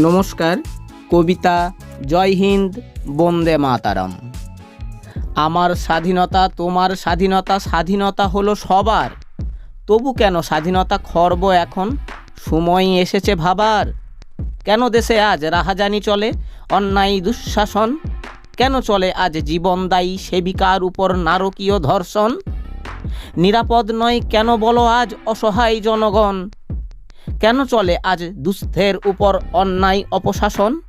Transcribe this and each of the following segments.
নমস্কার, কবিতা জয় হিন্দ, বন্দে মাতারাম। আমার স্বাধীনতা তোমার স্বাধীনতা স্বাধীনতা হলো সবার। তবু কেন স্বাধীনতা খর্ব এখন? সময় এসেছে ভাবার। কেন দেশে আজ রাহাজানি চলে অন্যায় দুঃশাসন? কেন চলে আজ জীবনদায়ী সেবিকার উপর নারকীয় ধর্ষণ? নিরাপদ নয় কেন বলো আজ অসহায় জনগণ? কেন চলে আজ দুস্থের উপর অন্যায় অপশাসন?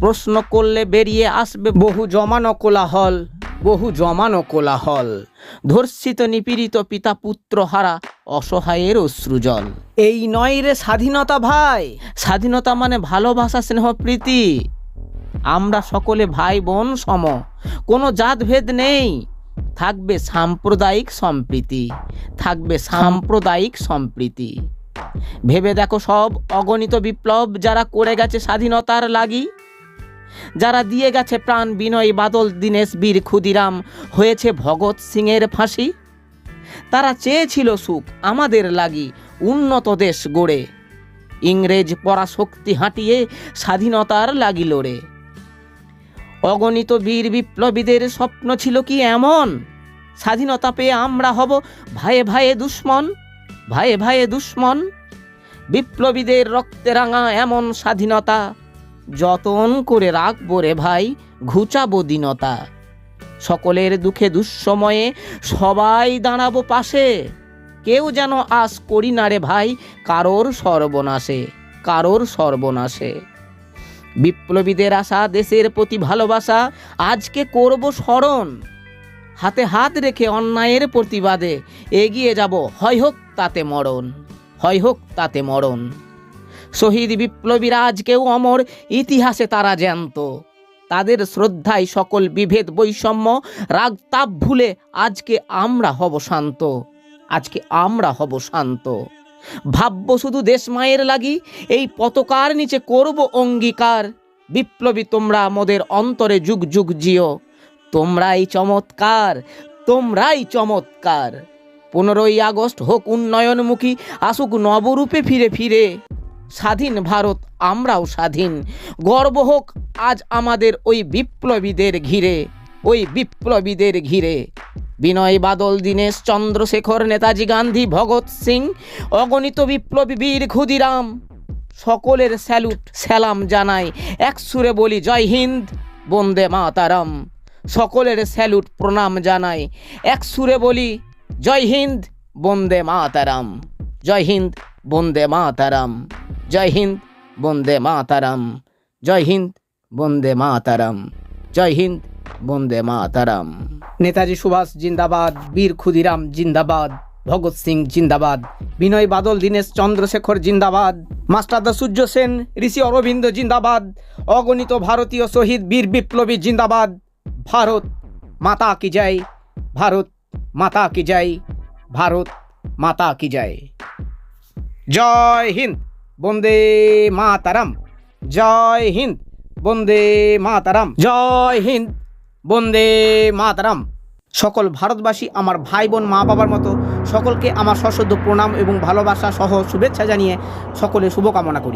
প্রশ্ন করলে বেরিয়ে আসবে বহু জমানো কোলাহল বহু জমানো কোলাহল। ধর্ষিত নিপীড়িত পিতা পুত্র হারা অসহায়ের অশ্রুজল এই নয় রে স্বাধীনতা ভাই। স্বাধীনতা মানে ভালোবাসা স্নেহ প্রীতি। আমরা সকলে ভাই বোন সম। কোনো জাতভেদ নেই। থাকবে সাম্প্রদায়িক সম্প্রীতি। থাকবে সাম্প্রদায়িক সম্প্রীতি। ভেবে দেখো সব অগণিত বিপ্লব যারা করে গেছে স্বাধীনতার লাগি। যারা দিয়ে গেছে প্রাণ বিনয় বাদল দীনেশ বীর ক্ষুদিরাম, হয়েছে ভগৎ সিংয়ের ফাঁসি। তারা চেয়েছিল সুখ আমাদের লাগি উন্নত দেশ গড়ে। ইংরেজ পরাশক্তি হাঁটিয়ে স্বাধীনতার লাগি লড়ে। অগণিত বীর বিপ্লবীদের স্বপ্ন ছিল কি এমন? স্বাধীনতা পেয়ে আমরা হব ভাইয়ে ভাইয়ে দুশ্মন ভাইয়ে ভাইয়ে দুশ্মন। বিপ্লবীদের রক্তে রাঙা এমন স্বাধীনতা, যতন করে রাখব রে ভাই, ঘুচাবো দীনতা। সকলের দুঃখে দুঃসময়ে সবাই দাঁড়াবো পাশে। কেউ যেন আশ করি না রে ভাই, কারোর সর্বনাশে কারোর সর্বনাশে। বিপ্লবীদের আশা, দেশের প্রতি ভালোবাসা, আজকে করব স্মরণ। হাতে হাত রেখে অন্যায়ের প্রতিবাদে এগিয়ে যাব, হয় হোক তাতে মরণ। হয় হোক তাতে মরণ। শহীদ বিপ্লবীরা আজকেও অমর, ইতিহাসে তারা জ্যান্ত। তাদের শ্রদ্ধায় সকল বিভেদ বৈষম্য, রাগ তাপ ভুলে আজকে আমরা হব শান্ত। আজকে আমরা হব শান্ত। ভাবব শুধু দেশ মায়ের লাগি, এই পতাকার নিচে করব অঙ্গীকার। বিপ্লবী তোমরা মোদের অন্তরে যুগ যুগ জিও। তোমরাই চমৎকার তোমরাই চমৎকার। পনেরোই আগস্ট হোক উন্নয়নমুখী, আসুক নবরূপে ফিরে ফিরে। স্বাধীন ভারত, আমরাও স্বাধীন। গর্ব হোক আজ আমাদের ওই বিপ্লবীদের ঘিরে, ওই বিপ্লবীদের ঘিরে। বিনয় বাদল, দীনেশ চন্দ্রশেখর, নেতাজি গান্ধী, ভগৎ সিং, অগণিত বিপ্লবী বীর ক্ষুদিরাম, সকলের স্যালুট সালাম জানাই। এক সুরে বলি জয় হিন্দ, বন্দে মাতারাম। সকলের স্যালুট, প্রণাম জানাই। এক সুরে বলি জয় হিন্দ, বন্দে মাতারাম। জয় হিন্দ, বন্দে মাতারাম। জয় হিন্দ, বন্দে মাতারাম। জয় হিন্দ, বন্দে মাতারাম। জয় হিন্দ, বন্দে মাতারাম। নেতাজি সুভাষ জিন্দাবাদ, বীর ক্ষুদিরাম জিন্দাবাদ, ভগৎ সিং জিন্দাবাদ, বিনয় বাদল, দীনেশ চন্দ্রশেখর জিন্দাবাদ মাস্টারদা সূর্য সেন, ঋষি অরবিন্দ জিন্দাবাদ, অগণিত ভারতীয় শহীদ বীর বিপ্লবী জিন্দাবাদ। ভারত মাতা কি জয়? ভারত মাতা কি জয়? ভারত মাতা কি জয়? জয় হিন্দ, বন্দে মাতারাম। জয় হিন্দ, বন্দে মাতারাম। জয় হিন্দ, বন্দে মাতারাম। সকল ভারতবাসী আমার ভাই বোন, মা বাবার মতো সকলকে আমার সশ্রদ্ধ প্রণাম এবং ভালোবাসা সহ শুভেচ্ছা জানিয়ে সকলে শুভকামনা করি।